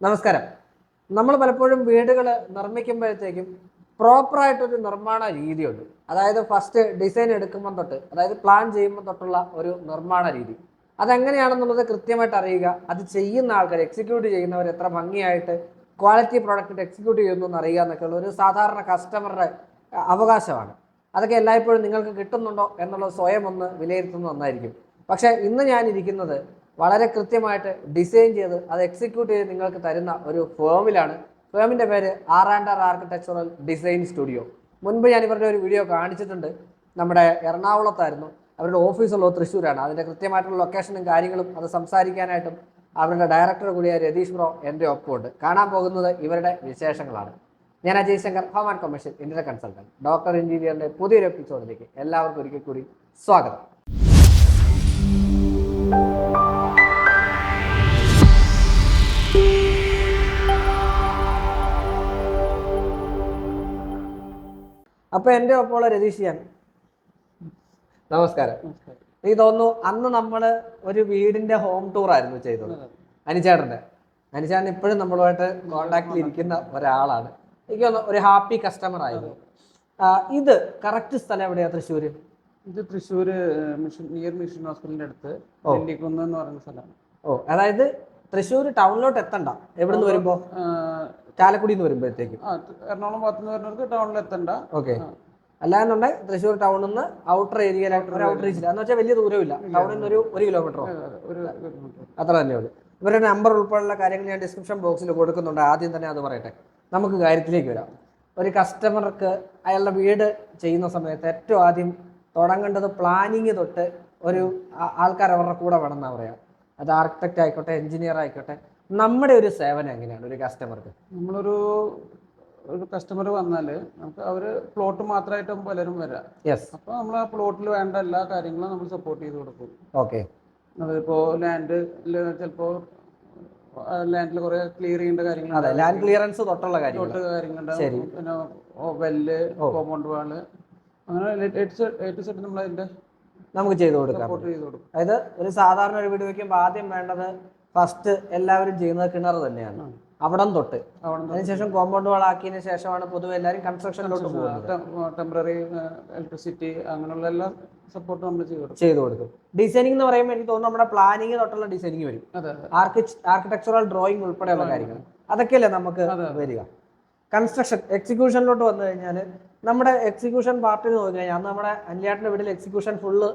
നമസ്കാരം. നമ്മൾ പലപ്പോഴും വീടുകൾ നിർമ്മിക്കുമ്പോഴത്തേക്കും പ്രോപ്പറായിട്ടൊരു നിർമ്മാണ രീതിയുണ്ട്. അതായത് ഫസ്റ്റ് ഡിസൈൻ എടുക്കുമ്പോൾ തൊട്ട് അതായത് പ്ലാൻ ചെയ്യുമ്പോൾ തൊട്ടുള്ള ഒരു നിർമ്മാണ രീതി. അതെങ്ങനെയാണെന്നുള്ളത് കൃത്യമായിട്ട് അറിയുക. അത് ചെയ്യുന്ന ആൾക്കാർ എക്സിക്യൂട്ട് ചെയ്യുന്നവർ എത്ര ഭംഗിയായിട്ട് ക്വാളിറ്റി പ്രോഡക്റ്റ് എക്സിക്യൂട്ട് ചെയ്യുന്നു എന്ന് അറിയുക എന്നൊക്കെയുള്ള ഒരു സാധാരണ കസ്റ്റമറുടെ അവകാശമാണ്. അതൊക്കെ എല്ലായ്പ്പോഴും നിങ്ങൾക്ക് കിട്ടുന്നുണ്ടോ എന്നുള്ളത് സ്വയം ഒന്ന് വിലയിരുത്തുന്നത് നന്നായിരിക്കും. പക്ഷേ ഇന്ന് ഞാൻ ഇരിക്കുന്നത് വളരെ കൃത്യമായിട്ട് ഡിസൈൻ ചെയ്ത് അത് എക്സിക്യൂട്ട് ചെയ്ത് നിങ്ങൾക്ക് തരുന്ന ഒരു ഫേമിലാണ് ഫേമിന്റെ പേര് R and R architectural design studio മുൻപ് ഞാൻ ഇവരുടെ ഒരു വീഡിയോ കാണിച്ചിട്ടുണ്ട്. നമ്മുടെ എറണാകുളത്തായിരുന്നു. അവരുടെ ഓഫീസുള്ളത് തൃശ്ശൂരാണ്. അതിന്റെ കൃത്യമായിട്ടുള്ള ലൊക്കേഷനും കാര്യങ്ങളും അത് സംസാരിക്കാനായിട്ടും അവരുടെ ഡയറക്ടർ കൂടിയായ രതീഷ് ബ്രോ എന്റെ ഒപ്പമുണ്ട്. കാണാൻ പോകുന്നത് ഇവരുടെ വിശേഷങ്ങളാണ്. ഞാൻ Ajay Shankar home and commercial Indian consultant doctor എഞ്ചിനീയറിന്റെ പുതിയൊരു എപ്പിസോഡിലേക്ക് എല്ലാവർക്കും ഒരിക്കൽ കൂടി സ്വാഗതം. അപ്പൊ എന്റെ ഒപ്പമുള്ള രതീഷ് ഞാൻ. നമസ്കാരം. എനിക്ക് തോന്നുന്നു അന്ന് നമ്മൾ ഒരു വീടിന്റെ ഹോം ടൂർ ആയിരുന്നു ചെയ്തത്. അനിച്ചേട്ടന്റെ അനിച്ചേട്ടൻ ഇപ്പോഴും നമ്മളുമായിട്ട് കോണ്ടാക്റ്റിൽ ഇരിക്കുന്ന ഒരാളാണ്. എനിക്ക് തോന്നുന്നു ഒരു ഹാപ്പി കസ്റ്റമർ ആയിരുന്നു. ഇത് കറക്റ്റ് സ്ഥലം എവിടെയാ തൃശ്ശൂര്? ഇത് തൃശ്ശൂർ മിഷൻ നിയർ മിഷൻ ഹോസ്പിറ്റലിന്റെ അടുത്ത് ഓ. എന്ന് പറയുന്ന സ്ഥലമാണ്. ഓ അതായത് തൃശ്ശൂർ ടൗണിലോട്ട് എത്തണ്ട. എവിടുന്ന് വരുമ്പോ? ചാലക്കുടി എന്ന് വരുമ്പോഴത്തേക്കും എറണാകുളം ഭാഗത്ത് നിന്ന് വരുന്നവർക്ക് ടൗണിൽ എത്തണ്ട. ഓക്കെ. അല്ലാന്നുണ്ടെങ്കിൽ തൃശ്ശൂർ ടൗണിൽ നിന്ന് ഔട്ടർ ഏരിയയിലായിട്ട് ഒരു ഔട്ടർ റീച്ചില്ല. എന്ന് വെച്ചാൽ വലിയ ദൂരമില്ല. ടൗണിൽ നിന്ന് ഒരു ഒരു കിലോമീറ്ററോ? അത്ര. അത്ര തന്നെയുള്ളൂ ഇവരുടെ നമ്പർ ഉൾപ്പെടെയുള്ള കാര്യങ്ങൾ ഞാൻ ഡിസ്ക്രിപ്ഷൻ ബോക്സിൽ കൊടുക്കുന്നുണ്ട്. ആദ്യം തന്നെ അത് പറയട്ടെ. നമുക്ക് കാര്യത്തിലേക്ക് വരാം. ഒരു കസ്റ്റമർക്ക് അയാളുടെ വീട് ചെയ്യുന്ന സമയത്ത് ഏറ്റവും ആദ്യം തുടങ്ങേണ്ടത് പ്ലാനിങ് തൊട്ട് ഒരു ആൾക്കാർ അവരുടെ കൂടെ വേണം എന്നാ പറയാം. അത് ആർക്കിടെക്റ്റ് ആയിക്കോട്ടെ എഞ്ചിനീയർ ആയിക്കോട്ടെ നമ്മുടെ ഒരു സേവനം എങ്ങനെയാണ് ഒരു കസ്റ്റമർക്ക് നമ്മളൊരു ഒരു കസ്റ്റമർ വന്നാൽ നമുക്ക് അവർ പ്ലോട്ട് മാത്രമായിട്ടും പലരും വരാം. യെസ് അപ്പോൾ നമ്മൾ ആ പ്ലോട്ടിൽ വേണ്ട എല്ലാ കാര്യങ്ങളും നമ്മൾ സപ്പോർട്ട് ചെയ്ത് കൊടുക്കും. ഓക്കെ അതിപ്പോ ലാൻഡ് ചിലപ്പോ ലാൻഡിൽ കുറെ ക്ലിയർ ചെയ്യേണ്ട കാര്യങ്ങൾ ലാൻഡ് ക്ലിയറൻസ് തൊട്ടുള്ള കാര്യങ്ങൾ തൊട്ട് കാര്യങ്ങളുണ്ടാവും ശരി. പിന്നെ വെല്ല് കോമ്പൗണ്ട് വാൾ അങ്ങനെ നമ്മൾ അതിന്റെ നമുക്ക് ചെയ്തു കൊടുക്കാം. സപ്പോർട്ട് ചെയ്ത് കൊടുക്കും. അതായത് ഒരു സാധാരണ ഒരു വീട് വെക്കുമ്പോൾ ആദ്യം വേണ്ടത് ഫസ്റ്റ് എല്ലാവരും ചെയ്യുന്നത് കിണർ തന്നെയാണ്. അവിടം തൊട്ട്. അതിനുശേഷം കോമ്പൗണ്ട് വാൾ ആക്കിയതിനു ശേഷമാണ് പൊതുവെ എല്ലാവരും കൺസ്ട്രക്ഷനിലോട്ട് പോകുന്നത്. ടെമ്പററി ഇലക്ട്രിസിറ്റി അങ്ങനെയുള്ള എല്ലാ സപ്പോർട്ട് നമ്മൾ ചെയ്തു കൊടുക്കും. ഡിസൈനിങ് എന്ന് പറയുമ്പോൾ എനിക്ക് തോന്നുന്നു നമ്മുടെ പ്ലാനിങ് തൊട്ടുള്ള ഡിസൈനിങ് വരും. ആർക്കിടെക്ചറൽ ഡ്രോയിങ് ഉൾപ്പെടെയുള്ള കാര്യങ്ങൾ. അതൊക്കെയല്ലേ നമുക്ക് വരിക. കൺസ്ട്രക്ഷൻ എക്സിക്യൂഷനിലോട്ട് വന്നു കഴിഞ്ഞാൽ നമ്മുടെ എക്സിക്യൂഷൻ പാർട്ടിൽ നോക്കി കഴിഞ്ഞാൽ അന്ന് നമ്മുടെ അന്യാട്ടിന്റെ വീട്ടിൽ execution full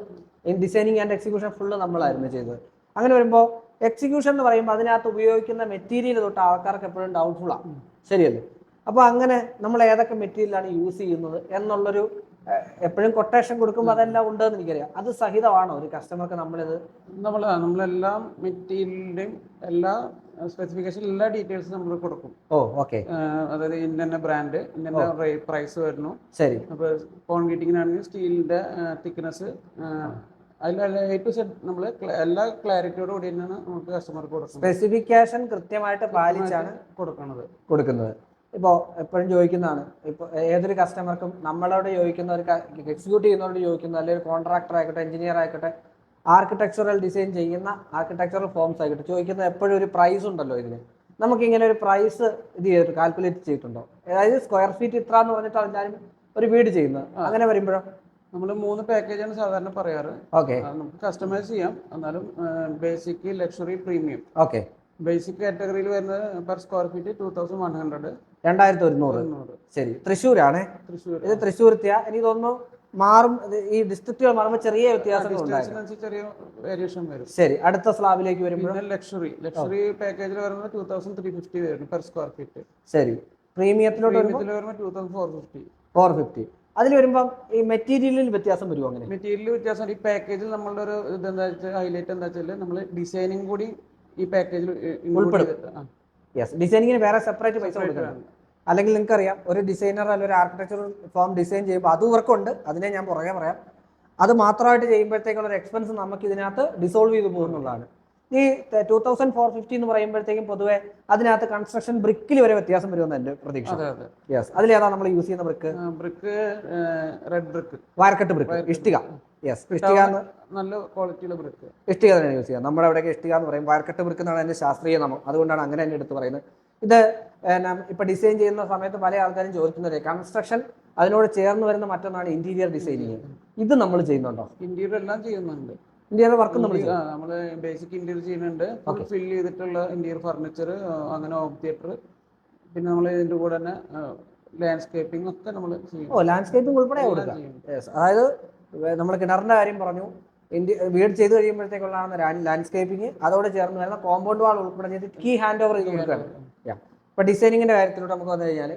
designing and execution full നമ്മളായിരുന്നു ചെയ്തത്. അങ്ങനെ വരുമ്പോൾ എക്സിക്യൂഷൻ എന്ന് പറയുമ്പോൾ അതിനകത്ത് ഉപയോഗിക്കുന്ന മെറ്റീരിയൽ തൊട്ട് ആൾക്കാർക്ക് എപ്പോഴും ഡൗട്ട്ഫുള്ളാണ് ശരിയല്ലേ? അപ്പോൾ അങ്ങനെ നമ്മൾ ഏതൊക്കെ മെറ്റീരിയലാണ് യൂസ് ചെയ്യുന്നത് എന്നുള്ളൊരു എപ്പോഴും കൊട്ടേഷൻ കൊടുക്കുമ്പോൾ അതെല്ലാം ഉണ്ടെന്ന് എനിക്കറിയാം. അത് സഹിതമാണോ? ഒരു കസ്റ്റമർക്ക് നമ്മളിത് നമ്മൾ നമ്മളെല്ലാ മെറ്റീരിയലിന്റെയും എല്ലാ സ്പെസിഫിക്കേഷൻ എല്ലാ ഡീറ്റെയിൽസും നമ്മൾ കൊടുക്കും. ഓ ഓക്കെ അതായത് ഇന്ന ബ്രാൻഡ് ഇന്ന പ്രൈസ് വരുന്നു. ശരി. അപ്പോൾ കോൺക്രീറ്റിങ്ങിനാണെങ്കിൽ സ്റ്റീലിന്റെ തിക്നെസ് എ ടു നമ്മൾ എല്ലാ ക്ലാരിറ്റിയോട് കൂടി തന്നെയാണ് നമുക്ക് കസ്റ്റമർക്ക് കൊടുക്കുന്നത്. സ്പെസിഫിക്കേഷൻ കൃത്യമായിട്ട് പാലിച്ചാണ് കൊടുക്കുന്നത്. കൊടുക്കുന്നത്. ഇപ്പോൾ എപ്പോഴും ചോദിക്കുന്നതാണ് ഇപ്പോൾ ഏതൊരു കസ്റ്റമർക്കും നമ്മളോട് ചോദിക്കുന്ന ഒരു എക്സിക്യൂട്ട് ചെയ്യുന്നവരോട് ചോദിക്കുന്ന അല്ലെങ്കിൽ ഒരു കോൺട്രാക്ടർ ആയിക്കോട്ടെ എഞ്ചിനീയർ ആയിക്കോട്ടെ ആർക്കിടെക്ചറൽ ഡിസൈൻ ചെയ്യുന്ന ആർക്കിടെക്ചറൽ ഫോംസ് ആയിക്കോട്ടെ ചോദിക്കുന്ന എപ്പോഴും ഒരു പ്രൈസ് ഉണ്ടല്ലോ ഇതിന്. നമുക്ക് ഇങ്ങനെ ഒരു പ്രൈസ് ഇത് ചെയ്തിട്ട് കാൽക്കുലേറ്റ് ചെയ്തിട്ടുണ്ടോ? അതായത് സ്ക്വയർ ഫീറ്റ് ഇത്ര എന്ന് പറഞ്ഞിട്ട് എല്ലാവരും ഒരു വീട് ചെയ്യുന്നത്. അങ്ങനെ വരുമ്പോഴോ? നമ്മൾ മൂന്ന് പാക്കേജാണ് സാധാരണ പറയാറ്. ഓക്കെ. നമുക്ക് കസ്റ്റമൈസ് ചെയ്യാം. എന്നാലും basic luxury premium okay. Basic കാറ്റഗറിയിൽ വരുന്നത് per square feet two thousand one hundred രണ്ടായിരത്തി ഒരുന്നൂറ്. ശരി. തൃശ്ശൂരാണേ? തൃശ്ശൂർ ഇത് തൃശ്ശൂരത്തെയാ? എനിക്ക് തോന്നുന്നു മാറും. ഈ ഡിസ്ട്രിക്റ്റുകൾ മാറുമ്പോൾ ചെറിയ വ്യത്യാസം ചെറിയ വേരിയേഷൻ വരും. ശരി. അടുത്ത സ്ലാബിലേക്ക് വരുമ്പോൾ ലക്ഷറി ലക്ഷറി പാക്കേജിൽ വരുന്നത് ടൂ തൗസൻഡ് ത്രീ ഫിഫ്റ്റി വരും പെർ സ്ക്വയർ ഫീറ്റ് ശരി. പ്രീമിയത്തിലോട്ട് വരുമ്പോൾ two thousand four fifty four fifty അതിൽ വരുമ്പം ഈ മെറ്റീരിയലിൽ വ്യത്യാസം വരുമോ അങ്ങനെ? മെറ്റീരിയൽ വ്യത്യാസം ഈ പാക്കേജിൽ നമ്മളുടെ ഒരു ഇത് എന്താ വെച്ചാൽ ഹൈലൈറ്റ് എന്താ വെച്ചാൽ നമ്മൾ ഡിസൈനിങ് കൂടി ഈ പാക്കേജിൽ ഉൾപ്പെടും. യെസ് ഡിസൈനിങ്ങിന് വേറെ സെപ്പറേറ്റ് പൈസ കൊടുക്കണം. അല്ലെങ്കിൽ നിങ്ങൾക്ക് അറിയാം ഒരു ഡിസൈനർ അല്ലെങ്കിൽ ഒരു ആർക്കിടെക്ചർ ഫോം ഡിസൈൻ ചെയ്യുമ്പോൾ അത് ഇവർക്കുണ്ട് അതിനെ ഞാൻ പുറകെ പറയാം. അത് മാത്രമായിട്ട് ചെയ്യുമ്പോഴത്തേക്കുള്ള ഒരു എക്സ്പെൻസ് നമുക്ക് ഇതിനകത്ത് ഡിസോൾവ് ചെയ്തു പോകുന്നുള്ളതാണ്. ഈ ടൂ തൗസൻഡ് ഫോർ ഫിഫ്റ്റി എന്ന് പറയുമ്പോഴത്തേക്കും പൊതുവെ അതിനകത്ത് കൺസ്ട്രക്ഷൻ ബ്രിക്കിൽ വരെ വ്യത്യാസം വരുമെന്ന് എന്റെ പ്രതീക്ഷ. യെസ് അതിലേതാ നമ്മൾ യൂസ് ചെയ്യുന്ന ബ്രിക്ക് ബ്രിക്ക് റെഡ് ബ്രിക്ക് വാരക്കെട്ട് ബ്രിക്ക് ഇഷ്ടിക. യെസ് ഇഷ്ടിക നല്ല ക്വാളിറ്റിയുള്ള ബ്രിക്ക് ഇഷ്ടിക തന്നെയാണ് യൂസ് ചെയ്യുക. നമ്മുടെ അവിടെയൊക്കെ ഇഷ്ടിക എന്ന് പറയും. വാരക്കെട്ട് ബ്രിക്ക് എന്നാണ് എന്റെ ശാസ്ത്രീയ നാമം. അതുകൊണ്ടാണ് അങ്ങനെ തന്നെ എടുത്ത് പറയുന്നത്. ഇത് ഇപ്പൊ ഡിസൈൻ ചെയ്യുന്ന സമയത്ത് പല ആൾക്കാരും ചോദിക്കുന്നത് കൺസ്ട്രക്ഷൻ അതിനോട് ചേർന്ന് വരുന്ന മറ്റൊന്നാണ് ഇന്റീരിയർ ഡിസൈനിങ് ഇത് നമ്മൾ ചെയ്യുന്നുണ്ടോ? ഇന്റീരിയർ എല്ലാം ചെയ്യുന്നുണ്ട്. ഇന്റീരിയർ വർക്ക് നമ്മൾ നമ്മൾ നമ്മൾ ബേസിക് ഇന്റീരിയർ ചെയ്യുന്നുണ്ട്. ഫിൽ ചെയ്തിട്ടുള്ള ഇന്റീരിയർ ഫർണിച്ചർ അങ്ങനെ ഹോം തിയേറ്റർ പിന്നെ നമ്മൾ ഇതിന്റെ കൂടെ തന്നെ ലാൻഡ്സ്കേപ്പിംഗ് ഒക്കെ നമ്മൾ ചെയ്യും. ഓ ലാൻഡ്സ്കേപ്പിംഗ് ഉൾപ്പെടെ കൊടുക്കാം. അതായത് നമ്മൾ കിണറിന്റെ കാര്യം പറഞ്ഞു. ഇന്ത്യ വീട് ചെയ്ത് കഴിയുമ്പോഴത്തേക്കുള്ളതാണ് ലാൻഡ്സ്കേപ്പിംഗ് അതോട് ചേർന്ന് വരുന്ന കോമ്പൗണ്ട് വാൾ ഉൾപ്പെടെ ചെയ്ത് കീ ഹാൻഡ് ഓവർ ചെയ്ത് കൊടുക്കുകയാണ്. ഇപ്പൊ ഡിസൈനിങ്ങിന്റെ കാര്യത്തിലോട്ട് നമുക്ക് വന്നു കഴിഞ്ഞാൽ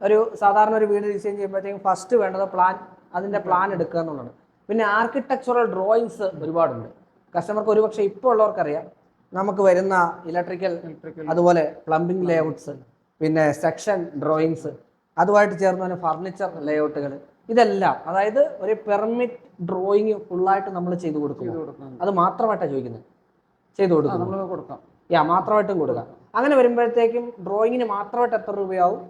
ഒരു സാധാരണ ഒരു വീട് ഡിസൈൻ ചെയ്യുമ്പോഴത്തേക്കും ഫസ്റ്റ് വേണ്ടത് പ്ലാൻ അതിന്റെ പ്ലാൻ എടുക്കുക എന്നുള്ളതാണ്. പിന്നെ ആർക്കിടെക്ചറൽ ഡ്രോയിങ്സ് ഒരുപാടുണ്ട്. കസ്റ്റമർക്ക് ഒരുപക്ഷെ ഇപ്പോൾ ഉള്ളവർക്കറിയാം. നമുക്ക് വരുന്ന ഇലക്ട്രിക്കൽ. അതുപോലെ പ്ലംബിംഗ് ലേഔട്ട്സ് പിന്നെ സെക്ഷൻ ഡ്രോയിങ്സ് അതുമായിട്ട് ചേർന്ന് തന്നെ ഫർണിച്ചർ ലേഔട്ടുകൾ ഇതെല്ലാം അതായത് ഒരു പെർമിറ്റ് ഡ്രോയിങ് ഫുള്ളായിട്ട് നമ്മൾ ചെയ്തു കൊടുക്കും അത് മാത്രമായിട്ടാണ് ചോദിക്കുന്നത്. ചെയ്തു കൊടുക്കും കൊടുക്കാം. യാ മാത്രമായിട്ടും കൊടുക്കാം. അങ്ങനെ വരുമ്പോഴത്തേക്കും ഡ്രോയിങ്ങിന് മാത്രമായിട്ട് എത്ര രൂപയാവും?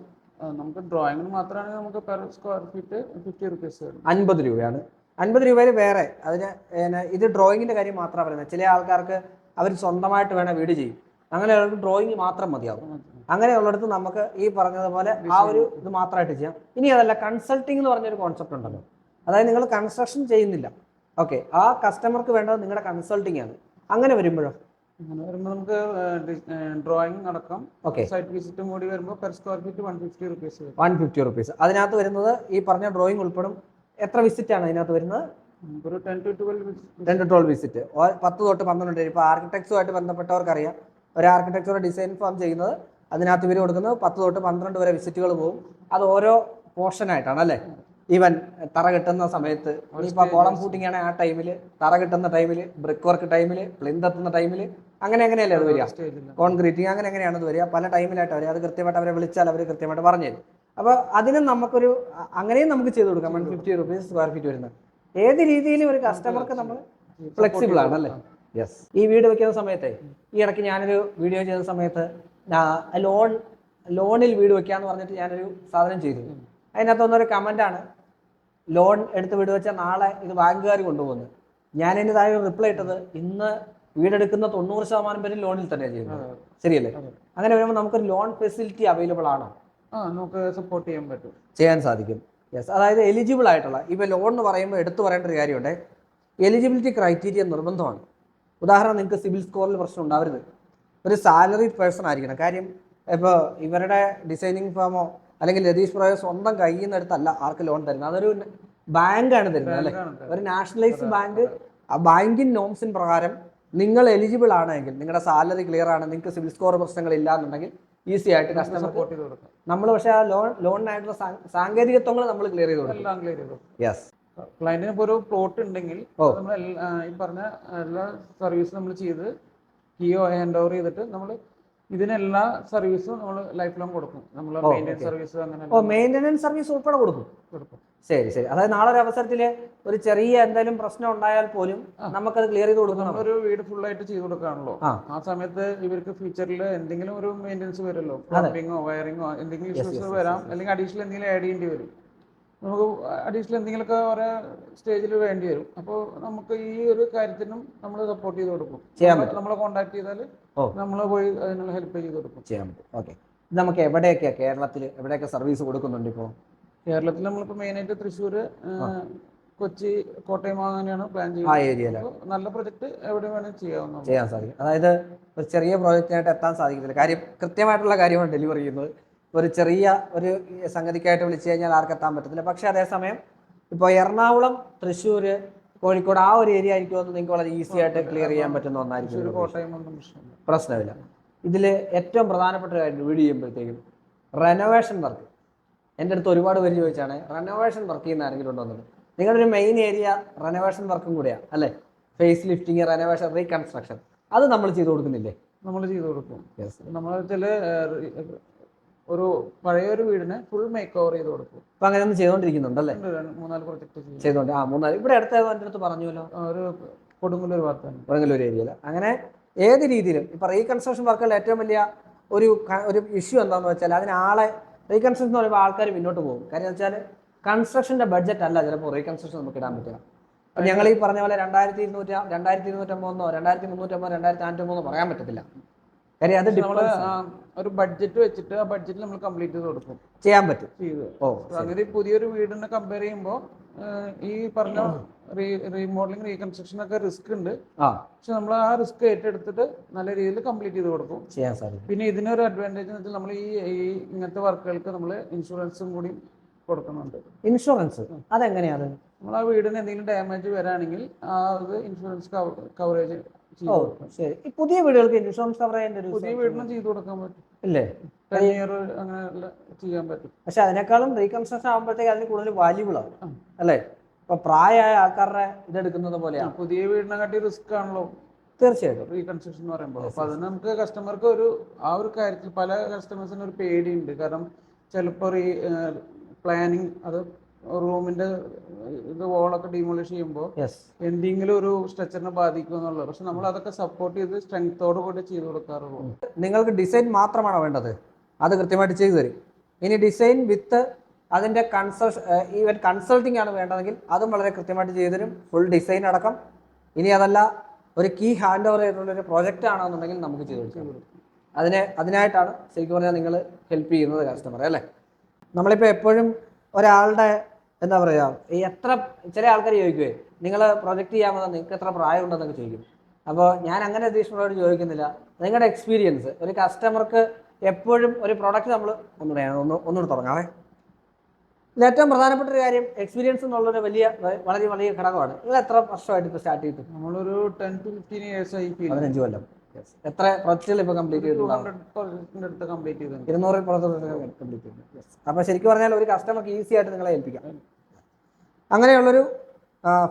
നമുക്ക് ഡ്രോയിങ്ങിന് മാത്രമാണ് നമുക്ക് per square feet fifty rupees അൻപത് രൂപയാണ്. അൻപത് രൂപയിൽ വേറെ. അതിന് ഇത് ഡ്രോയിങ്ങിന്റെ കാര്യം മാത്രമാണ് പറയുന്നത്. ചില ആൾക്കാർക്ക് അവർ സ്വന്തമായിട്ട് വേണം വീട് ചെയ്യും. അങ്ങനെയുള്ളവർക്ക് ഡ്രോയിങ് മാത്രം മതിയാവും. അങ്ങനെയുള്ളിടത്ത് നമുക്ക് ഈ പറഞ്ഞതുപോലെ ആ ഒരു ഇത് മാത്രമായിട്ട് ചെയ്യാം. ഇനി അതല്ല കൺസൾട്ടിംഗ് എന്ന് പറഞ്ഞൊരു കോൺസെപ്റ്റ് ഉണ്ടല്ലോ. അതായത് നിങ്ങൾ കൺസ്ട്രക്ഷൻ ചെയ്യുന്നില്ല. ഓക്കെ ആ കസ്റ്റമർക്ക് വേണ്ടത് നിങ്ങളുടെ കൺസൾട്ടിങ് ആണ്. അങ്ങനെ വരുമ്പോഴോ? അങ്ങനെ വരുമ്പോൾ നമുക്ക് ഡ്രോയിങ് അടക്കം ഓക്കെ സൈറ്റ് വിസിറ്റും കൂടി വരുമ്പോൾ per square feet one fifty rupees one fifty rupees അതിനകത്ത് വരുന്നത് ഈ പറഞ്ഞ ഡ്രോയിങ് ഉൾപ്പെടും. എത്ര വിസിറ്റ് ആണ് അതിനകത്ത് വരുന്നത്? ടെൻ ടു ട്വൽവ് വിസിറ്റ് പത്ത് തൊട്ട് പന്ത്രണ്ട് വരെ. ഇപ്പോൾ ബന്ധപ്പെട്ടവർക്ക് ബന്ധപ്പെട്ടവർക്കറിയാം ഒരു ആർക്കിടെക്ചർ ഡിസൈൻ ഫോം ചെയ്യുന്നത്. അതിനകത്ത് ഇവർ കൊടുക്കുന്നത് പത്ത് തൊട്ട് പന്ത്രണ്ട് വരെ വിസിറ്റുകൾ പോകും. അത് ഓരോ പോർഷനായിട്ടാണ് അല്ലേ? ഈവൻ തറ കിട്ടുന്ന സമയത്ത് ഇനിയിപ്പോൾ കോളം ഫൂട്ടിംഗ് ആണെങ്കിൽ ആ ടൈമിൽ തറ കിട്ടുന്ന ടൈമിൽ ബ്രിക്ക് വർക്ക് ടൈമിൽ പ്ലിന്ത് എത്തുന്ന ടൈമിൽ അങ്ങനെ എങ്ങനെയല്ലേ അത് വരിക? കോൺക്രീറ്റിങ് അങ്ങനെ എങ്ങനെയാണ് അത് വരിക. പല ടൈമിലായിട്ട് വരിക അത് കൃത്യമായിട്ട് അവരെ വിളിച്ചാൽ അവർ കൃത്യമായിട്ട് പറഞ്ഞു തരും. അപ്പോൾ അതിനും നമുക്കൊരു അങ്ങനെയും നമുക്ക് ചെയ്ത് കൊടുക്കാം. One fifty rupees square feet വരുന്നത്. ഏത് രീതിയിലും ഒരു കസ്റ്റമർക്ക് നമ്മൾ ഫ്ലെക്സിബിൾ ആണ് അല്ലേ യെസ് ഈ വീട് വെക്കുന്ന സമയത്തെ ഈ ഇടയ്ക്ക് ഞാനൊരു വീഡിയോ ചെയ്ത സമയത്ത് ലോൺ ലോണിൽ വീട് വെക്കാന്ന് പറഞ്ഞിട്ട് ഞാനൊരു സാധനം ചെയ്തു. അതിനകത്ത് ഒന്നൊരു കമന്റാണ് ലോൺ എടുത്ത് വീട് വെച്ചാൽ നാളെ ഇത് ബാങ്കുകാർ കൊണ്ടുപോകുന്നത്. ഞാൻ താഴെ റിപ്ലൈ ഇട്ടത് ഇന്ന് വീടെടുക്കുന്ന തൊണ്ണൂറ് ശതമാനം പേരും ലോണിൽ തന്നെ ചെയ്യുന്നത്. ശരിയല്ലേ? അങ്ങനെ വരുമ്പോൾ നമുക്കൊരു ലോൺ ഫെസിലിറ്റി അവൈലബിൾ ആണോ? നമുക്ക് സപ്പോർട്ട് ചെയ്യാൻ പറ്റും. ചെയ്യാൻ സാധിക്കും. യെസ് അതായത് എലിജിബിൾ ആയിട്ടുള്ള ഇപ്പോൾ ലോൺ എന്ന് പറയുമ്പോൾ എടുത്തു പറയേണ്ട ഒരു കാര്യമുണ്ട്. എലിജിബിലിറ്റി ക്രൈറ്റീരിയ നിർബന്ധമാണ്. ഉദാഹരണം നിങ്ങൾക്ക് സിവിൽ സ്കോറിൽ പ്രശ്നം ഉണ്ടാവരുത്. ഒരു സാലറി പേഴ്സൺ ആയിരിക്കണം. കാര്യം ഇപ്പോൾ ഇവരുടെ ഡിസൈനിങ് ഫേമോ അല്ലെങ്കിൽ രതീഷ് പ്രയോ സ്വന്തം കയ്യിൽ നിന്ന് എടുത്തല്ല ആർക്ക് ലോൺ തരുന്നത്. അതൊരു ബാങ്കാണ് തരുന്നത് അല്ലെ? ഒരു നാഷണലൈസ്ഡ് ബാങ്ക് ആ ബാങ്കിങ് നോംസിൻ പ്രകാരം നിങ്ങൾ എലിജിബിൾ ആണെങ്കിൽ നിങ്ങളുടെ സാലറി ക്ലിയർ ആണ് നിങ്ങൾക്ക് സിവിൽ സ്കോർ പ്രശ്നങ്ങൾ ഇല്ല എന്നുണ്ടെങ്കിൽ ഈസി ആയിട്ട് കസ്റ്റമർ സപ്പോർട്ട് ചെയ്ത് കൊടുക്കാം. നമ്മൾ പക്ഷെ ആ ലോൺ ലോണിനായിട്ടുള്ള സാങ്കേതികത്വങ്ങൾ നമ്മൾ ക്ലിയർ ചെയ്ത് കൊടുക്കും. യെസ് ക്ലയന്റിന് ഇപ്പോൾ ഒരു പ്ലോട്ട് ഉണ്ടെങ്കിൽ. നമ്മൾ ഈ പറഞ്ഞ എല്ലാ സർവീസും നമ്മൾ ചെയ്ത് കിയോ ഹാൻഡ് ഓവർ ചെയ്തിട്ട് നമ്മൾ ഇതിനെല്ലാ സർവീസും നമ്മൾ ലൈഫ് ലോങ് കൊടുക്കും. നമ്മൾ മെയിന്റെനൻസ് സർവീസ് അങ്ങനെ ഓ മെയിന്റനൻസ് സർവീസ് ഉൾപ്പെടെ കൊടുക്കും? കൊടുക്കും. ശരി ശരി. അതായത് നാളെ ഒരു അവസരത്തിൽ ഒരു ചെറിയ എന്തെങ്കിലും പ്രശ്നം ഉണ്ടായാൽ പോലും നമുക്കത് ക്ലിയർ ചെയ്ത് കൊടുക്കണം. ഒരു വീട് ഫുൾ ആയിട്ട് ചെയ്ത് കൊടുക്കാണല്ലോ. ആ. ആ സമയത്ത് ഇവർക്ക് ഫ്യൂച്ചറിൽ എന്തെങ്കിലും ഒരു മെയിന്റെനൻസ് വരുമല്ലോ. പ്ലംബിങ്ങോ വയറിങ്ങോ എന്തെങ്കിലും ഇഷ്യൂസ് വരാം. അല്ലെങ്കിൽ അഡീഷണൽ എന്തെങ്കിലും ആഡ് ചെയ്യേണ്ടി വരും. നമുക്ക് അഡീഷണൽ എന്തെങ്കിലുമൊക്കെ ഓരോ സ്റ്റേജിൽ വേണ്ടി വരും. അപ്പോൾ നമുക്ക് ഈ ഒരു കാര്യത്തിനും നമ്മൾ സപ്പോർട്ട് ചെയ്ത് കൊടുക്കും. ചെയ്യാൻ പറ്റും. നമ്മളെ കോൺടാക്ട് ചെയ്താൽ നമ്മൾ പോയി അതിനുള്ള ഹെൽപ്പ് ചെയ്ത് കൊടുക്കും. ചെയ്യാൻ പറ്റും. ഓക്കെ. നമുക്ക് എവിടെയൊക്കെ കേരളത്തിൽ എവിടെയൊക്കെ സർവീസ് കൊടുക്കുന്നുണ്ട് ഇപ്പോൾ കേരളത്തിൽ നമ്മളിപ്പോൾ മെയിനായിട്ട് തൃശ്ശൂർ കൊച്ചി കോട്ടയം അങ്ങനെയാണ് പ്ലാൻ ചെയ്യുന്നത്. നല്ല പ്രൊജക്ട് എവിടെ വേണമെങ്കിൽ ചെയ്യാവുന്ന ചെയ്യാൻ സാധിക്കും. അതായത് ഒരു ചെറിയ പ്രോജക്റ്റിനായിട്ട് എത്താൻ സാധിക്കത്തില്ല. കാര്യം കൃത്യമായിട്ടുള്ള കാര്യമാണ് ഡെലിവറി ചെയ്യുന്നത്. ഒരു ചെറിയ ഒരു സംഗതിക്കായിട്ട് വിളിച്ചു കഴിഞ്ഞാൽ ആർക്കെത്താൻ പറ്റത്തില്ല. പക്ഷേ അതേസമയം ഇപ്പോൾ എറണാകുളം തൃശ്ശൂർ കോഴിക്കോട് ആ ഒരു ഏരിയ ആയിരിക്കുമെന്ന് നിങ്ങൾക്ക് വളരെ ഈസി ആയിട്ട് ക്ലിയർ ചെയ്യാൻ പറ്റുന്ന ഒന്നായിരിക്കും പ്രശ്നമില്ല. ഇതിൽ ഏറ്റവും പ്രധാനപ്പെട്ട ഒരു കാര്യം വീട് ചെയ്യുമ്പോഴത്തേക്കും റെനോവേഷൻ വർക്ക് എന്റെ അടുത്ത് ഒരുപാട് പേര് ചോദിച്ചാണ് റെനോവേഷൻ വർക്ക് ചെയ്യുന്ന ആരെങ്കിലും ഉണ്ടോ? എന്നുള്ളത്. നിങ്ങളുടെ ഒരു മെയിൻ ഏരിയ റെനോവേഷൻ വർക്കും കൂടെയാണ് അല്ലേ? ഫേസ് ലിഫ്റ്റിംഗ് റെനോവേഷൻ റീകൺസ്ട്രക്ഷൻ അത് നമ്മൾ ചെയ്തു കൊടുക്കുന്നില്ലേ? നമ്മൾ ചെയ്തു കൊടുക്കും. നമ്മൾ വെച്ചാൽ ഒരു പഴയൊരു വീടിന് ഫുൾ മേക്ക് ഓവർ ചെയ്ത് കൊടുക്കും. അപ്പൊ അങ്ങനെ ഒന്ന് ചെയ്തുകൊണ്ടിരിക്കുന്നുണ്ടല്ലേ ഉണ്ട് മൂന്നാൽ പ്രൊജക്ട് ചെയ്തോണ്ട് ആ മൂന്നാൽ ഇവിടെ അടുത്ത എന്റെ അടുത്ത് പറഞ്ഞല്ലോ ഒരു കൊടുങ്ങല്ലൂർ ഭാഗത്താണ് കൊടുങ്ങല്ലൂർ ഏരിയയിൽ അങ്ങനെ ഏത് രീതിയിലും ഇപ്പൊ റീകൺസ്ട്രക്ഷൻ വർക്കുകളിൽ ഏറ്റവും വലിയ ഒരു ഒരു ഇഷ്യൂ എന്താണെന്ന് വെച്ചാൽ അതിന് ആളെ റീകൺസ്ട്രക്ഷൻ എന്ന് പറയുമ്പോൾ ആൾക്കാർ മുന്നോട്ട് പോകും. കാര്യം എന്ന് വെച്ചാൽ കൺസ്ട്രക്ഷന്റെ ബഡ്ജറ്റ് അല്ല ചിലപ്പോൾ റീകൺസ്ട്രക്ഷൻ നമുക്ക് ഇടാൻ പറ്റുക. അപ്പൊ ഞങ്ങൾ ഈ പറഞ്ഞ പോലെ രണ്ടായിരത്തി ഇരുന്നൂറ്റി രണ്ടായിരത്തി ഇരുന്നൂറ്റമ്പതെന്നോ രണ്ടായിരത്തി മുന്നൂറ്റമ്പതോ രണ്ടായിരത്തി നാനൂറ്റമ്പതെന്നോ പറയാൻ പറ്റത്തില്ല. കാര്യം അത് ഒരു ബഡ്ജറ്റ് വെച്ചിട്ട് ആ ബഡ്ജറ്റിൽ നമ്മൾ കംപ്ലീറ്റ് ചെയ്ത് കൊടുക്കും. ചെയ്യാൻ പറ്റും. ഓ അങ്ങനെ പുതിയൊരു വീടിനെ കമ്പയർ ചെയ്യുമ്പോൾ ഈ പറഞ്ഞ റീമോഡലിംഗ് റീകൺസ്ട്രക്ഷൻ ഒക്കെ റിസ്ക് ഉണ്ട്. പക്ഷെ നമ്മൾ ആ റിസ്ക് ഏറ്റെടുത്തിട്ട് നല്ല രീതിയിൽ കംപ്ലീറ്റ് ചെയ്ത് കൊടുക്കും. ചെയ്യാൻ സാധിക്കും. പിന്നെ ഇതിനൊരു അഡ്വാന്റേജ് എന്ന് വെച്ചാൽ നമ്മൾ ഈ ഇങ്ങനത്തെ വർക്കുകൾക്ക് നമ്മൾ ഇൻഷുറൻസും കൂടി കൊടുക്കുന്നുണ്ട്. ഇൻഷുറൻസ് അതെങ്ങനെയാണ്? നമ്മൾ ആ വീടിന് എന്തെങ്കിലും ഡാമേജ് വരാണെങ്കിൽ ആ ഇത് ഇൻഷുറൻസ് കവറേജ് ഓ ശരി. ഈ പുതിയ വീടുകൾക്ക് ഇൻഷുറൻസ് കവർ ചെയ്യേണ്ട ഒരു പുതിയ വീടിനും ചെയ്തു കൊടുക്കാൻ പറ്റും. ഇല്ലേ? ടെൻ ഇയർ അങ്ങനെ ചെയ്യാൻ പറ്റും. പക്ഷെ അതിനേക്കാളും റീകൺസ്ട്രക്ഷൻ ആകുമ്പോഴത്തേക്ക് അതിന് കൂടുതൽ വാല്യൂബിൾ ആവും. അല്ലേ? ഇപ്പൊ പ്രായമായ ആൾക്കാരുടെ ഇതെടുക്കുന്നത് പോലെയാണ് പുതിയ വീടിനെ കാട്ടി റിസ്ക് ആണല്ലോ തീർച്ചയായിട്ടും. റീകൺസ്ട്രക്ഷൻ എന്ന് പറയുമ്പോൾ അപ്പൊ അത് നമുക്ക് കസ്റ്റമർക്ക് ഒരു ആ ഒരു കാര്യത്തിൽ പല കസ്റ്റമേഴ്സിന് ഒരു പേടിയുണ്ട്. കാരണം ചിലപ്പോൾ റീ പ്ലാനിങ് അത് റൂമിന്റെ ഇത് വോളൊക്കെ ഡിമോളിഷ് ചെയ്യുമ്പോൾ എന്തെങ്കിലും ഒരു സ്ട്രക്ചറിനെ ബാധിക്കും എന്നുള്ളത്. പക്ഷെ നമ്മൾ അതൊക്കെ സപ്പോർട്ട് ചെയ്ത് സ്ട്രെങ്തോട് കൂടി ചെയ്തു കൊടുക്കാറുള്ളൂ. നിങ്ങൾക്ക് ഡിസൈൻ മാത്രമാണോ വേണ്ടത്? അത് കൃത്യമായിട്ട് ചെയ്തു തരും. ഇനി ഡിസൈൻ വിത്ത് അതിന്റെ കൺസൾ ഈവൻ കൺസൾട്ടിംഗ് ആണ് വേണ്ടതെങ്കിൽ അതും വളരെ കൃത്യമായിട്ട് ചെയ്തു തരും. ഫുൾ ഡിസൈൻ അടക്കം. ഇനി അതല്ല ഒരു കീ ഹാൻഡ് ഓവർ ചെയ്തിട്ടുള്ള ഒരു പ്രോജക്റ്റ് ആണെന്നുണ്ടെങ്കിൽ നമുക്ക് ചെയ്തു കൊടുക്കാം. അതിനെ അതിനായിട്ടാണ് ശരിക്കും പറഞ്ഞാൽ നിങ്ങൾ ഹെൽപ്പ് ചെയ്യുന്നത് കസ്റ്റമറെ അല്ലേ? നമ്മളിപ്പോൾ എപ്പോഴും ഒരാളുടെ എന്താ പറയുക ഈ എത്ര ചില ആൾക്കാർ ചോദിക്കുവേ നിങ്ങൾ പ്രൊജക്റ്റ് ചെയ്യാൻ വന്നാൽ നിങ്ങൾക്ക് എത്ര പ്രായമുണ്ടെന്നൊക്കെ ചോദിക്കും. അപ്പോൾ ഞാൻ അങ്ങനെ അധ്യക്ഷനോട് ചോദിക്കുന്നില്ല. നിങ്ങളുടെ എക്സ്പീരിയൻസ് ഒരു കസ്റ്റമർക്ക് എപ്പോഴും ഒരു പ്രോഡക്റ്റ് നമ്മൾ ഒന്നുകൂടെ പറയാം ഒന്ന് ഒന്നുകൂടെ തുടങ്ങാവേ. ഇതിൽ ഏറ്റവും പ്രധാനപ്പെട്ട ഒരു കാര്യം എക്സ്പീരിയൻസ് എന്നുള്ളൊരു വലിയ വളരെ വലിയ ഘടകമാണ്. നിങ്ങൾ എത്ര വർഷമായിട്ട് ഇപ്പോൾ സ്റ്റാർട്ട് ചെയ്തിട്ട്? നമ്മളൊരു ടെൻ ടു ഫിഫ്റ്റീൻ ഇയേഴ്സ് ആയി പതിനഞ്ച് കൊല്ലം. എത്ര പ്രൊജക്റ്റുകൾ ഇപ്പൊ കംപ്ലീറ്റ് ചെയ്തിട്ടുണ്ട്. കംപ്ലീറ്റ് ചെയ്തിട്ടുണ്ട് കംപ്ലീറ്റ് ചെയ്തിട്ടുണ്ട്. അപ്പോൾ ശരിക്കും പറഞ്ഞാൽ ഒരു കസ്റ്റമർക്ക് ഈസി ആയിട്ട് നിങ്ങളെ ഏൽപ്പിക്കാം. അങ്ങനെയുള്ളൊരു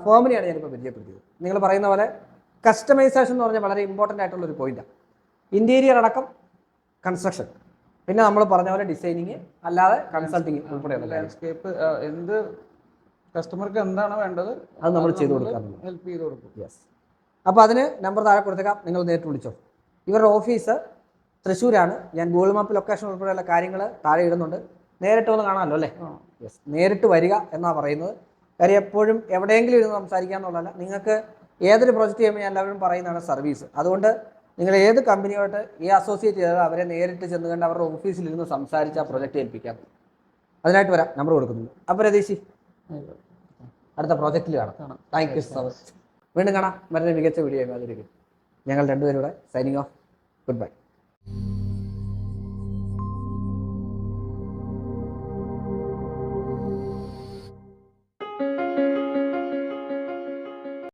ഫോമിനെയാണ് ഞാനിപ്പോൾ പരിചയപ്പെടുത്തിയത്. നിങ്ങൾ പറയുന്ന പോലെ കസ്റ്റമൈസേഷൻ എന്ന് പറഞ്ഞാൽ വളരെ ഇമ്പോർട്ടന്റ് ആയിട്ടുള്ള ഒരു പോയിന്റാണ് ഇന്റീരിയർ അടക്കം കൺസ്ട്രക്ഷൻ പിന്നെ നമ്മൾ പറഞ്ഞ പോലെ ഡിസൈനിങ് അല്ലാതെ കൺസൾട്ടിങ് ഉൾപ്പെടെയുള്ള ലാൻഡ്സ്കേപ്പ് എന്ത് കസ്റ്റമർക്ക് എന്താണ് വേണ്ടത് അത് നമ്മൾ ചെയ്തു കൊടുക്കാറുണ്ട്. ഹെൽപ്പ് ചെയ്ത് കൊടുക്കും. യെസ് അപ്പോൾ അതിന് നമ്പർ താഴെ കൊടുത്തേക്കാം. നിങ്ങൾ നേരിട്ട് വിളിച്ചോ. ഇവരുടെ ഓഫീസ് തൃശ്ശൂരാണ്. ഞാൻ ഗൂഗിൾ മാപ്പ് ലൊക്കേഷൻ ഉൾപ്പെടെയുള്ള കാര്യങ്ങൾ താഴെ ഇടുന്നുണ്ട്. നേരിട്ട് വന്ന് കാണാമല്ലോ അല്ലേ? യെസ് നേരിട്ട് വരിക എന്നാണ് പറയുന്നത്. കാര്യം എപ്പോഴും എവിടെയെങ്കിലും ഇരുന്ന് സംസാരിക്കുക എന്നുള്ളതല്ല. നിങ്ങൾക്ക് ഏതൊരു പ്രോജക്റ്റ് ചെയ്യുമ്പോൾ ഞാൻ എല്ലാവരും പറയുന്നതാണ് സർവീസ് അതുകൊണ്ട് നിങ്ങൾ ഏത് കമ്പനിയോട്ട് ഈ അസോസിയേറ്റ് ചെയ്താൽ അവരെ നേരിട്ട് ചെന്ന് കണ്ട് അവരുടെ ഓഫീസിൽ ഇരുന്ന് സംസാരിച്ച് ആ പ്രൊജക്റ്റ് ഏൽപ്പിക്കാം. അതിനായിട്ട് വരാം. നമ്പർ കൊടുക്കുന്നുണ്ട്. അപ്പോൾ രതീഷി അടുത്ത പ്രോജക്റ്റിൽ കാണാം. താങ്ക് യു സോ മച്ച് വീണ്ടും കാണാം. വളരെ മികച്ച വീഡിയോ അതിലേക്ക് ഞങ്ങൾ രണ്ടുപേരും കൂടെ സൈനിങ് ഓഫ് ഗുഡ് ബൈ